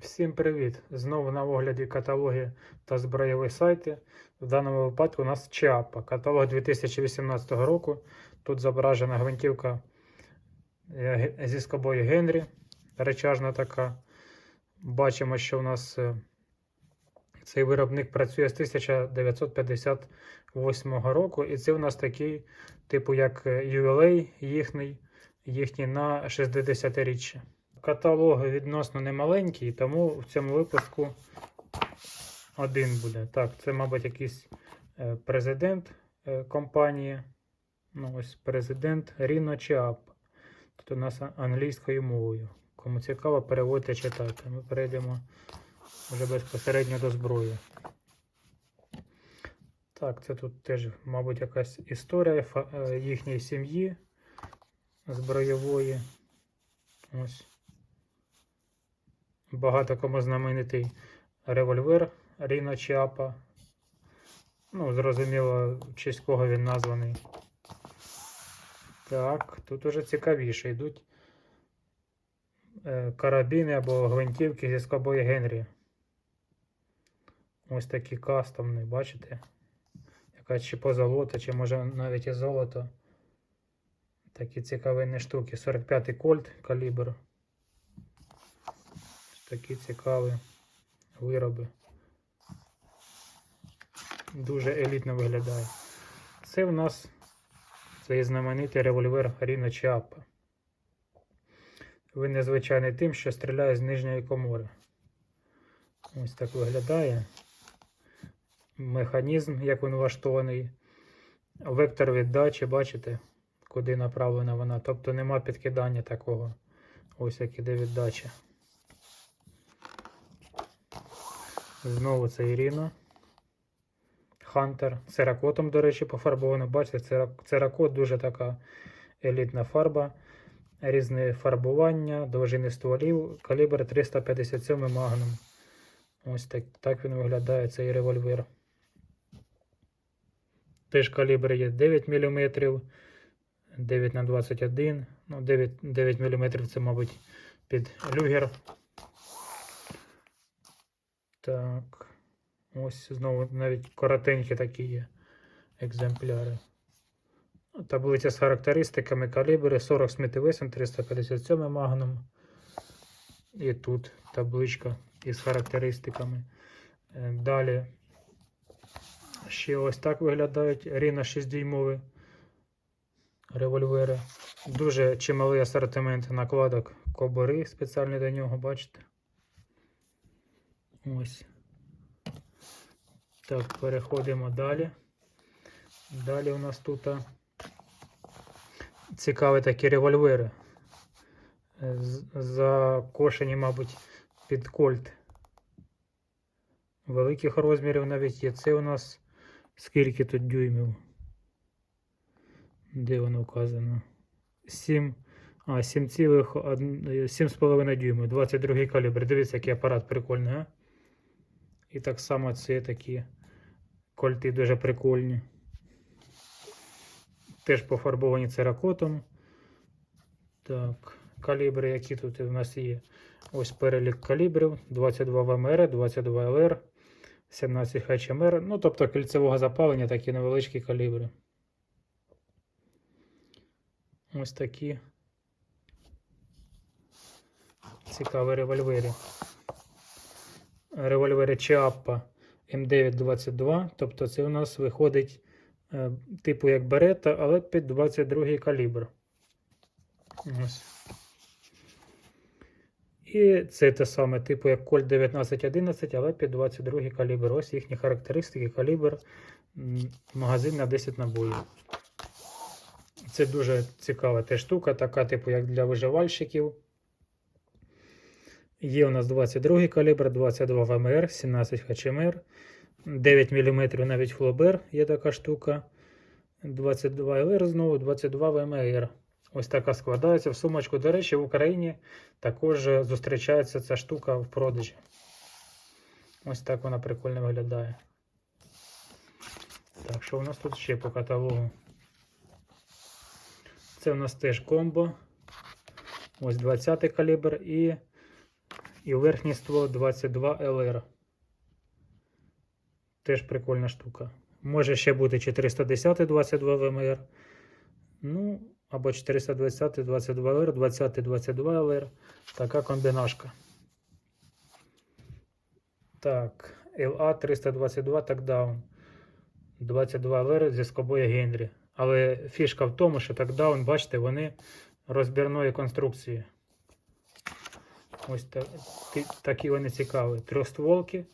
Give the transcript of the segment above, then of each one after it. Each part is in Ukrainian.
Всім привіт! Знову на огляді каталоги та збройові сайти. В даному випадку у нас Чиапа, каталог 2018 року. Тут зображена гвинтівка е, зі скобою Генрі, речажна така. Бачимо, що у нас е, цей виробник працює з 1958 року, і це у нас такий, типу як е, ULA їхній, їхній на 60-річчя. Каталог відносно немаленький, тому в цьому випуску один буде. Так, це, мабуть, якийсь е, президент е, компанії. Ну, ось президент Ріно Чиап. Тут у нас англійською мовою. Кому цікаво, переводьте читати. Ми перейдемо вже безпосередньо до зброї. Так, це тут теж, мабуть, якась історія е, їхньої сім'ї збройової. Ось. Багато кому знаменитий револьвер Ріно Чіапа. Ну, зрозуміло, в честь кого він названий. Так, тут уже цікавіше йдуть е, карабіни або гвинтівки зі скобою Генрі. Ось такі кастомні, бачите? Якась чи позолота, чи може навіть і золото. Такі цікавинні штуки. 45-й кольт калібр. Такі цікаві вироби. Дуже елітно виглядає. Це в нас цей знаменитий револьвер Ріно Чіапа. Він незвичайний тим, що стріляє з нижньої комори. Ось так виглядає. Механізм, як він влаштований. Вектор віддачі, бачите, куди направлена вона. Тобто нема підкидання такого. Ось як іде віддача. Знову це Ірина. Хантер. Церакотом, до речі, пофарбовано. Бачите, цера- церакот дуже така елітна фарба. Різне фарбування, довжини стволів, калібр 357 Magnum. Ось так, так він виглядає цей револьвер. Теж калібр є 9 мм, 9 на 21 Ну, 9, 9 мм це, мабуть, під люгер. Так. Ось знову навіть коротенькі такі є екземпляри. Таблиця з характеристиками калібри 40 сміттєвесен 357 Magnum. І тут табличка із характеристиками. Е, Далі ще ось так виглядають Ріна 6 дюймові револьвери. Дуже чималий асортимент накладок кобори спеціальні до нього, бачите? Ось. Так, переходимо далі. Далі у нас тут цікаві такі револьвери. Закошені, мабуть, під кольт. Великих розмірів навіть є. Це у нас скільки тут дюймів? Де воно вказано? 7. А, 7,5 дюймів, 22 калібр. Дивіться, який апарат прикольний, а? І так само це такі кольти дуже прикольні. Теж пофарбовані церакотом. Так, калібри, які тут у нас є. Ось перелік калібрів: 22 ВМР, 22 ЛР, 17 ХМР. Ну, тобто кільцевого запалення такі невеличкі калібри. Ось такі цікаві револьвери. Револьвери Чиаппа М922. Тобто це у нас виходить е, типу як берета, але під 22 калібр. Ось. І це те саме, типу як Кольт 1911, але під 22 калібр. Ось їхні характеристики, калібр, магазин на 10 набоїв. Це дуже цікава теж штука, така, типу, як для виживальщиків. Є у нас 22 калібр, 22 ВМР, 17 ХМР, 9 мм навіть флобер є така штука. 22 ЛР знову, 22 ВМР. Ось така складається в сумочку. До речі, в Україні також зустрічається ця штука в продажі. Ось так вона прикольно виглядає. Так, що у нас тут ще по каталогу? Це у нас теж комбо. Ось 20 калібр і І верхнє ствол 22 LR. Теж прикольна штука. Може ще бути 410 22 ВМР. Ну, або 420 22 LR, 20 22 LR. Така комбінашка. Так, LA 322 такдаун. 22 LR зі скобою Генрі. Але фішка в тому, що такдаун, бачите, вони розбірної конструкції. Ось такі вони цікаві. Трьохстволки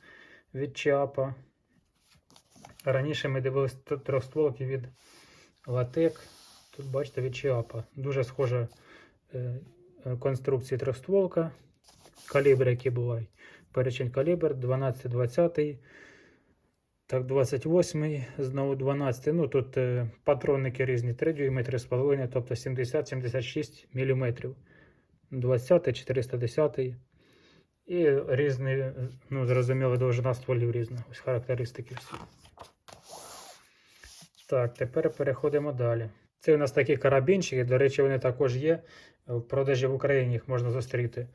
від Чапа. Раніше ми дивилися трьохстволки від Латек. Тут бачите від Чапа. Дуже схожа е, конструкції трьохстволка. Калібри, які бувають. Перечень калібр 12-20. Так, 28, знову 12. Ну тут е, патронники різні 3 дюйми, 3,5, тобто 70-76 мм. 20, 410 і різні, ну, зрозуміло, довжина стволів різна. Ось характеристики всі. Так, тепер переходимо далі. Це у нас такі карабінчики, до речі, вони також є. В продажі в Україні їх можна зустріти.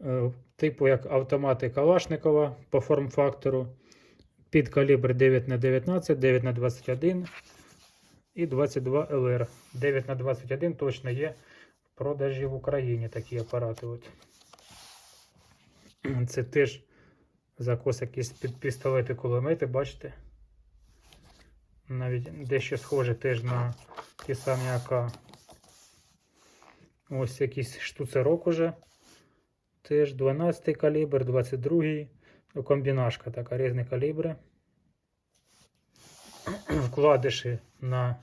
Е, Типу як автомати Калашникова по форм-фактору. Під калібр 9х19, 9х21 і 22 ЛР. 9х21 точно є продажі в Україні такі апарати. От. Це теж закос якісь під пістолети кулемети, бачите? Навіть дещо схоже теж на ті самі АК. Ось якийсь штуцерок уже. Теж 12 калібр, 22 Ну, комбінашка така, різні калібри. Вкладиші на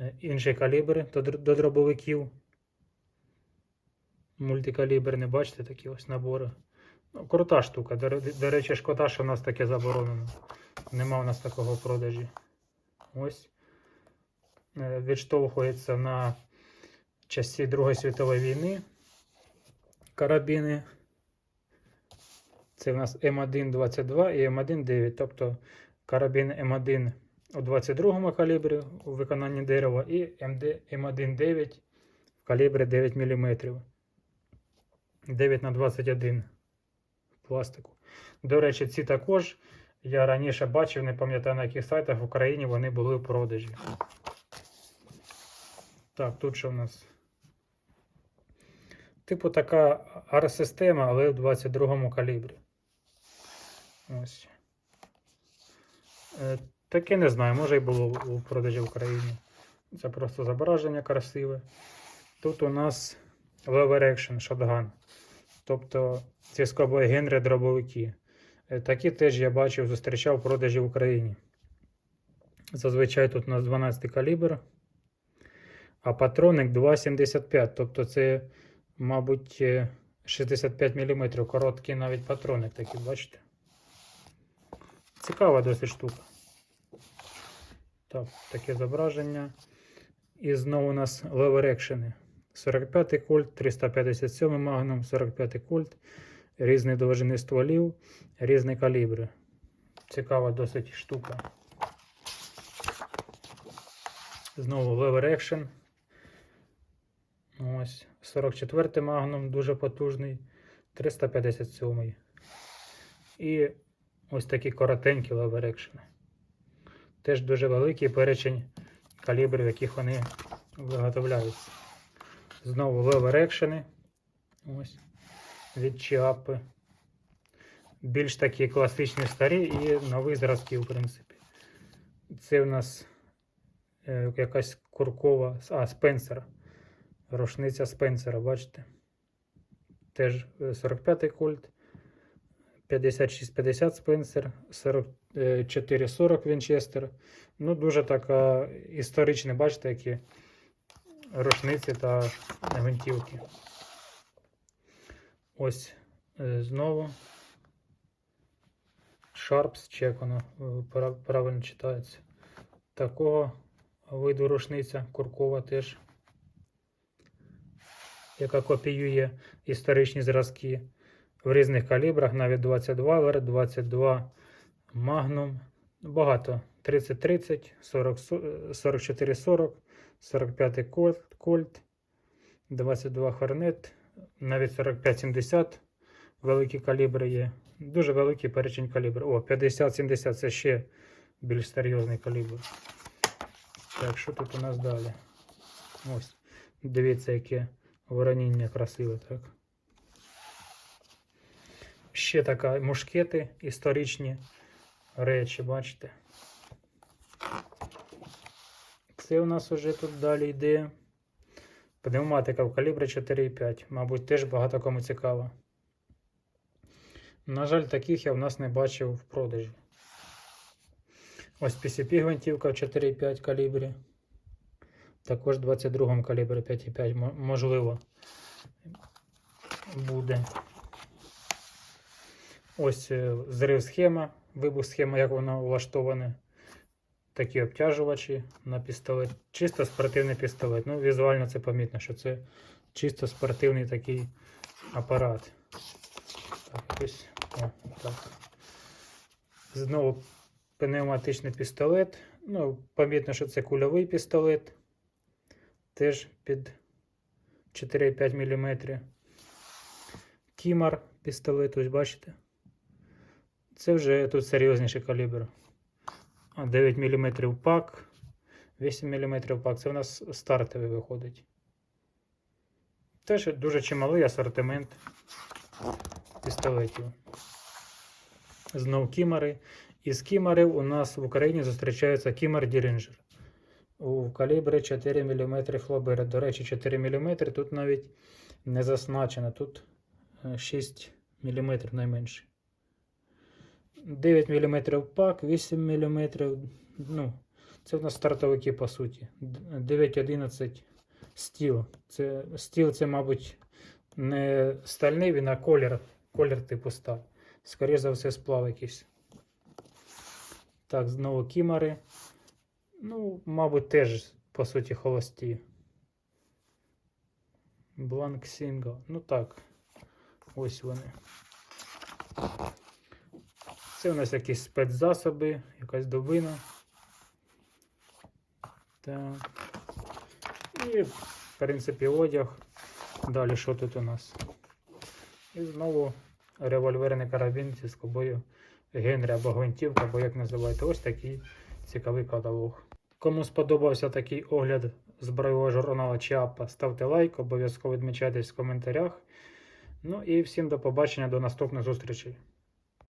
е, інші калібри до, др- до дробовиків. Мультикаліберні, бачите, такі ось набори. Ну, крута штука. До, речі, шкода, що в нас таке заборонено. Нема у нас такого продажі. Ось. Е, Відштовхується на часі Другої світової війни. Карабіни. Це в нас М1-22 і М1-9, тобто карабін М1 у 22 калібрі у виконанні дерева і МД М1-9 в калібрі 9 мм. 9 на 21 пластику. До речі, ці також я раніше бачив, не пам'ятаю на яких сайтах в Україні вони були у продажі. Так, тут що в нас? Типу така арт-система, але в 22 калібрі. Ось. Е, Таке не знаю, може і було у продажі в Україні. Це просто зображення красиве. Тут у нас lever action shotgun. Тобто ці скобої Генрі дробовики. Е, Такі теж я бачив, зустрічав в продажі в Україні. Зазвичай тут у нас 12 калібр, а патроник 2,75. Тобто це, мабуть, е, 65 мм. Короткий навіть патроник такий, бачите? Цікава досить штука. Так, таке зображення. І знову у нас lever action. 45 кольт, 357 магнум, 45-й кольт, різні довжини стволів, різні калібри. Цікава досить штука. Знову lever action. Ось 44 магнум, дуже потужний, 357. І ось такі коротенькі lever action. Теж дуже великий перечень калібрів, яких вони виготовляються. Знову action. Ось. Від Чіапи. Більш такі класичні старі і нові зразки, в принципі. Це у нас е, якась куркова. А, Спенсера. Рушниця Спенсера, бачите? Теж е, 45-й кольт. 56-50 Спенсер, 44-40 Вінчестер. Ну, дуже така історична, бачите, які рушниці та гвинтівки. Ось е, знову. Sharps, чи як воно е, правильно читається. Такого виду рушниця куркова теж, яка копіює історичні зразки в різних калібрах, навіть 22 ЛР, 22 Magnum. Багато. 30-30, 44-40, 45 Colt, Colt, 22 Hornet, навіть 45-70 великі калібри є. Дуже великий перечень калібрів. О, 50-70 це ще більш серйозний калібр. Так, що тут у нас далі? Ось. Дивіться, яке вороніння красиве, так. Ще така мушкети історичні речі, бачите. Це у нас уже тут далі йде. Пневматика в калібрі 4,5. Мабуть, теж багато кому цікаво. На жаль, таких я в нас не бачив в продажі. Ось PCP гвинтівка в 4,5 калібрі. Також в 22 калібрі 5,5 можливо буде. Ось е, зрив схема, вибух схема, як воно влаштоване. Такі обтяжувачі на пістолет. Чисто спортивний пістолет. Ну, візуально це помітно, що це чисто спортивний такий апарат. Так, якось. О, так. Знову пневматичний пістолет. Ну, помітно, що це кульовий пістолет. Теж під 4,5 мм. Кімар пістолет, ось бачите. Це вже тут серйозніший калібр. 9 мм пак, 8 мм пак. Це в нас стартовий виходить. Теж дуже чималий асортимент пістолетів. Знов кімари. Із кімарів у нас в Україні зустрічається кімар Дірінджер. У калібрі 4 мм флобери. До речі, 4 мм тут навіть не зазначено. Тут е, 6 мм найменше. 9 мм пак, 8 мм. Ну, це в нас стартовики по суті. 9-11 стіл. Це, стіл це, мабуть, не стальний він, а колір, колір типу сталь. Скоріше за все, сплав якийсь. Так, знову кімари. Ну, мабуть, теж, по суті, холості. Blank Single. Ну так. Ось вони. Це у нас якісь спецзасоби, якась дубина. Так. І, в принципі, одяг. Далі що тут у нас? І знову револьверний карабін зі скобою Генрі або гвинтівка, або як називаєте, ось такий цікавий каталог. Кому сподобався такий огляд збройового журналу Чіапа, ставте лайк, обов'язково відмічайтесь в коментарях. Ну і всім до побачення, до наступних зустрічей.